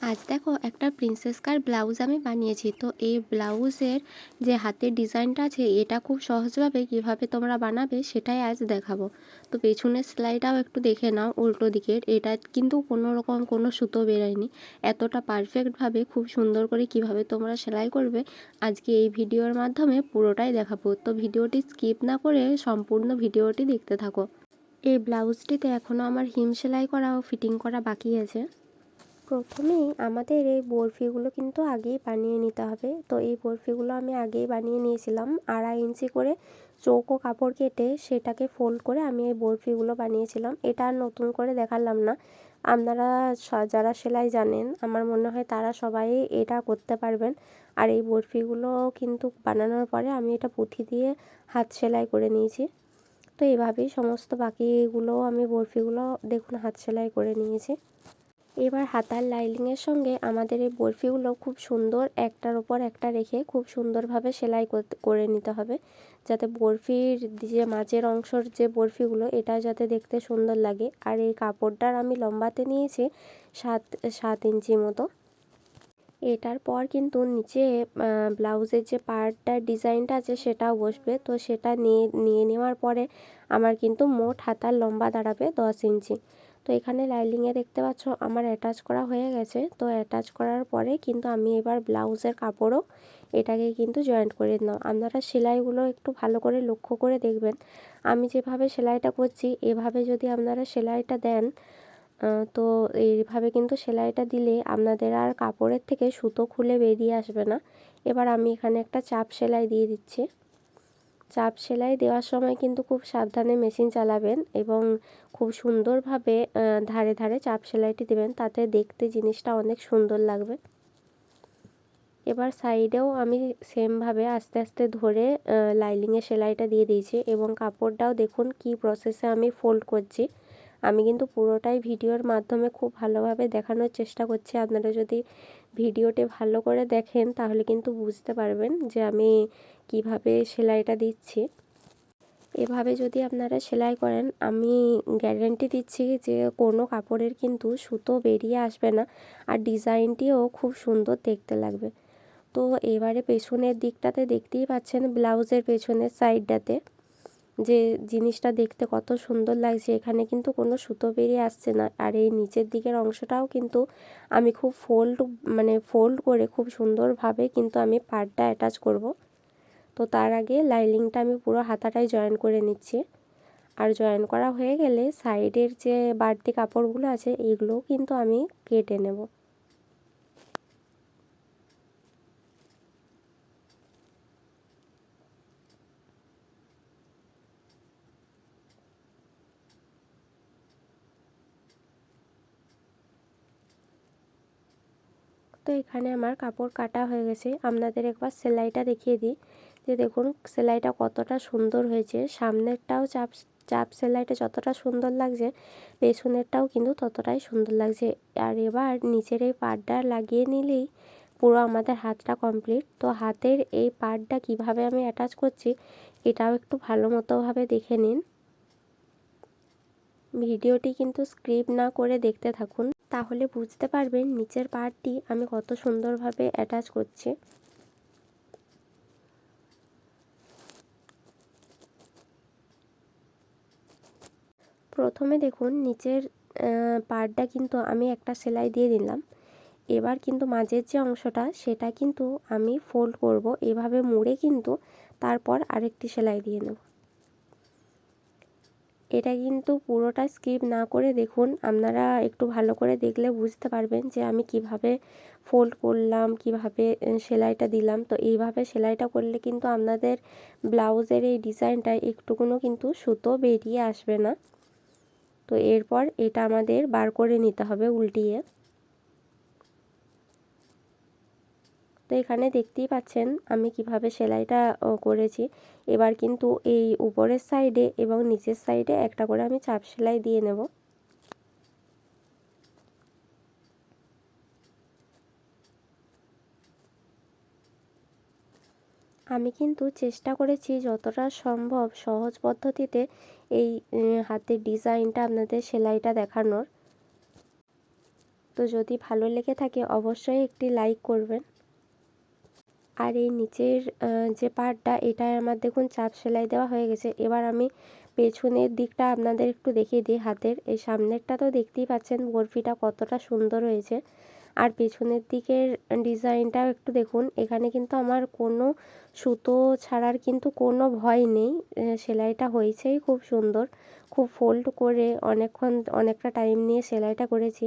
আজ দেখো একটা প্রিন্সেস কার ব্লাউজ আমি বানিয়েছি। তো এই ব্লাউজের যে হাতের ডিজাইনটা আছে, এটা খুব সহজভাবে কীভাবে তোমরা বানাবে সেটাই আজ দেখাবো। তো পেছনের সেলাইটাও একটু দেখে নাও উল্টো দিকের। এটা কিন্তু কোনো রকম কোনো সুতো বেরোয়নি। এতটা পারফেক্টভাবে খুব সুন্দর করে কীভাবে তোমরা সেলাই করবে, আজকে এই ভিডিওর মাধ্যমে পুরোটাই দেখাবো। তো ভিডিওটি স্কিপ না করে সম্পূর্ণ ভিডিওটি দেখতে থাকো। এই ব্লাউজটিতে এখনও আমার হিম সেলাই করা ও ফিটিং করা বাকি আছে। প্রথমেই আমাদের এই বরফিগুলো কিন্তু আগেই বানিয়ে নিতে হবে। তো এই বরফিগুলো আমি আগেই বানিয়ে নিয়েছিলাম। আড়াই ইঞ্চি করে চৌকো কাপড় কেটে সেটাকে ফোল্ড করে আমি এই বরফিগুলো বানিয়েছিলাম। এটা আর নতুন করে দেখালাম না। আপনারা যারা সেলাই জানেন, আমার মনে হয় তারা সবাই এটা করতে পারবেন। আর এই বরফিগুলো কিন্তু বানানোর পরে আমি এটা পুঁথি দিয়ে হাত সেলাই করে নিয়েছি। তো এইভাবেই সমস্ত বাকিগুলোও আমি বরফিগুলো দেখুন হাত সেলাই করে নিয়েছি। এবার হাতার লাইলিংয়ের সঙ্গে আমাদের এই বরফিগুলো খুব সুন্দর একটার ওপর একটা রেখে খুব সুন্দরভাবে সেলাই করে নিতে হবে। যাতে বরফির যে মাঝের অংশর যে বরফিগুলো, এটা যাতে দেখতে সুন্দর লাগে। আর এই কাপড়টার আমি লম্বাতে নিয়েছি সাত সাত ইঞ্চি মতো। এটার পর কিন্তু নিচে ব্লাউজের যে পার্টটার ডিজাইনটা আছে সেটাও বসবে। তো সেটা নিয়ে নিয়ে নেওয়ার পরে আমার কিন্তু মোট হাতার লম্বা দাঁড়াবে দশ ইঞ্চি। তো এখানে লাইলিংয়ে দেখতে পাচ্ছ আমার অ্যাটাচ করা হয়ে গেছে। তো অ্যাটাচ করার পরে কিন্তু আমি এবার ব্লাউজের কাপড়ও এটাকে কিন্তু জয়েন্ট করে দিলাম আপনারা সেলাইগুলো একটু ভালো করে লক্ষ্য করে দেখবেন। আমি যেভাবে সেলাইটা করছি, এভাবে যদি আপনারা সেলাইটা দেন তো এইভাবে কিন্তু সেলাইটা দিলে আপনাদের আর কাপড়ের থেকে সুতো খুলে বেরিয়ে আসবে না। এবার আমি এখানে একটা চাপ সেলাই দিয়ে দিচ্ছি। চাপ সেলাই দেওয়ার সময় কিন্তু খুব সাবধানে মেশিন চালাবেন এবং খুব সুন্দরভাবে ধারে ধারে চাপ সেলাইটি দেবেন। তাতে দেখতে জিনিসটা অনেক সুন্দর লাগবে। এবার সাইডেও আমি সেমভাবে আস্তে আস্তে ধরে লাইলিংয়ে সেলাইটা দিয়ে দিয়েছি এবং কাপড়টাও দেখুন কী প্রসেসে আমি ফোল্ড করছি। আমি কিন্তু পুরোটাই ভিডিওর মাধ্যমে খুব ভালোভাবে দেখানোর চেষ্টা করছি। আপনারা যদি ভিডিওটি ভালো করে দেখেন, তাহলে কিন্তু বুঝতে পারবেন যে আমি কীভাবে সেলাইটা দিচ্ছি। এভাবে যদি আপনারা সেলাই করেন, আমি গ্যারেন্টি দিচ্ছি যে কোনো কাপড়ের কিন্তু সুতো বেরিয়ে আসবে না আর ডিজাইনটিও খুব সুন্দর দেখতে লাগবে। তো এবারে পেছনের দিকটাতে দেখতেই পাচ্ছেন, ব্লাউজের পেছনের সাইডটাতে। যে জিনিসটা দেখতে কত সুন্দর লাগছে, এখানে কিন্তু কোনো সুতো বেরিয়ে আসছে না। আর এই নিচের দিকের অংশটাও কিন্তু আমি খুব ফোল্ড মানে ফোল্ড করে খুব সুন্দরভাবে কিন্তু আমি পাড়টা অ্যাটাচ করব। তো তার আগে লাইলিংটা আমি পুরো হাতাটাই জয়েন করে নিচ্ছি। আর জয়েন করা হয়ে গেলে সাইডের যে বাড়তি কাপড়গুলো আছে, এগুলোও কিন্তু আমি কেটে নেব। তো এখানে আমার কাপড় কাটা হয়ে গেছে। আপনাদের একবার সেলাইটা দেখিয়ে দিই। যে দেখুন, সেলাইটা কতটা সুন্দর হয়েছে। সামনেরটাও চাপ চাপ সেলাইটা যতটা সুন্দর লাগছে, পেছনেরটাও কিন্তু ততটাই সুন্দর লাগছে। আর এবার নিচের এই পাড়টা লাগিয়ে নিলেই পুরো আমাদের হাতটা কমপ্লিট তো হাতের এই পার্টটা কীভাবে আমি অ্যাটাচ করছি, এটাও একটু ভালো মতোভাবে দেখে নিন। ভিডিওটি কিন্তু স্ক্রিপ্ট না করে দেখতে থাকুন। তাহলে বুঝতে পারবেন নিচের পার্টটি আমি কত সুন্দরভাবে অ্যাটাচ করছি। প্রথমে দেখুন নিচের পার্টটা কিন্তু আমি একটা সেলাই দিয়ে দিলাম। এবার কিন্তু মাঝের যে অংশটা, সেটা কিন্তু আমি ফোল্ড করব। এভাবে মুড়ে কিন্তু তারপর আরেকটি সেলাই দিয়ে নেব এটা কিন্তু পুরোটা স্কিপ না করে দেখুন, আপনারা একটু ভালো করে দেখলে বুঝতে পারবেন যে আমি কীভাবে ফোল্ড করলাম, কীভাবে সেলাইটা দিলাম। তো এইভাবে সেলাইটা করলে কিন্তু আপনাদের ব্লাউজের এই ডিজাইনটা একটুকুনো কিন্তু সুতো বেরিয়ে আসবে না। তো এরপর এটা আমাদের বার করে নিতে হবে উল্টিয়ে। তো এখানে দেখতেই পাচ্ছেন আমি কীভাবে সেলাইটা করেছি। এবার কিন্তু এই উপরের সাইডে এবং নিচের সাইডে একটা করে আমি চাপ সেলাই দিয়ে নেব। আমি কিন্তু চেষ্টা করেছি যতটা সম্ভব সহজ পদ্ধতিতে এই হাতের ডিজাইনটা আপনাদের সেলাইটা দেখানোর। তো যদি ভালো লেগে থাকে অবশ্যই একটি লাইক করবেন। আর এই নিচের যে পার্টটা এটায় আমার দেখুন চাপ সেলাই দেওয়া হয়ে গেছে। এবার আমি পেছনের দিকটা আপনাদের একটু দেখিয়ে দিই হাতের। এই সামনেরটা তো দেখতেই পাচ্ছেন বরফিটা কতটা সুন্দর হয়েছে। আর পেছনের দিকের ডিজাইনটাও একটু দেখুন, এখানে কিন্তু আমার কোনো সুতো ছাড়ার কিন্তু কোনো ভয় নেই। সেলাইটা হয়েছেই খুব সুন্দর। খুব ফোল্ড করে অনেকক্ষণ, অনেকটা টাইম নিয়ে সেলাইটা করেছি।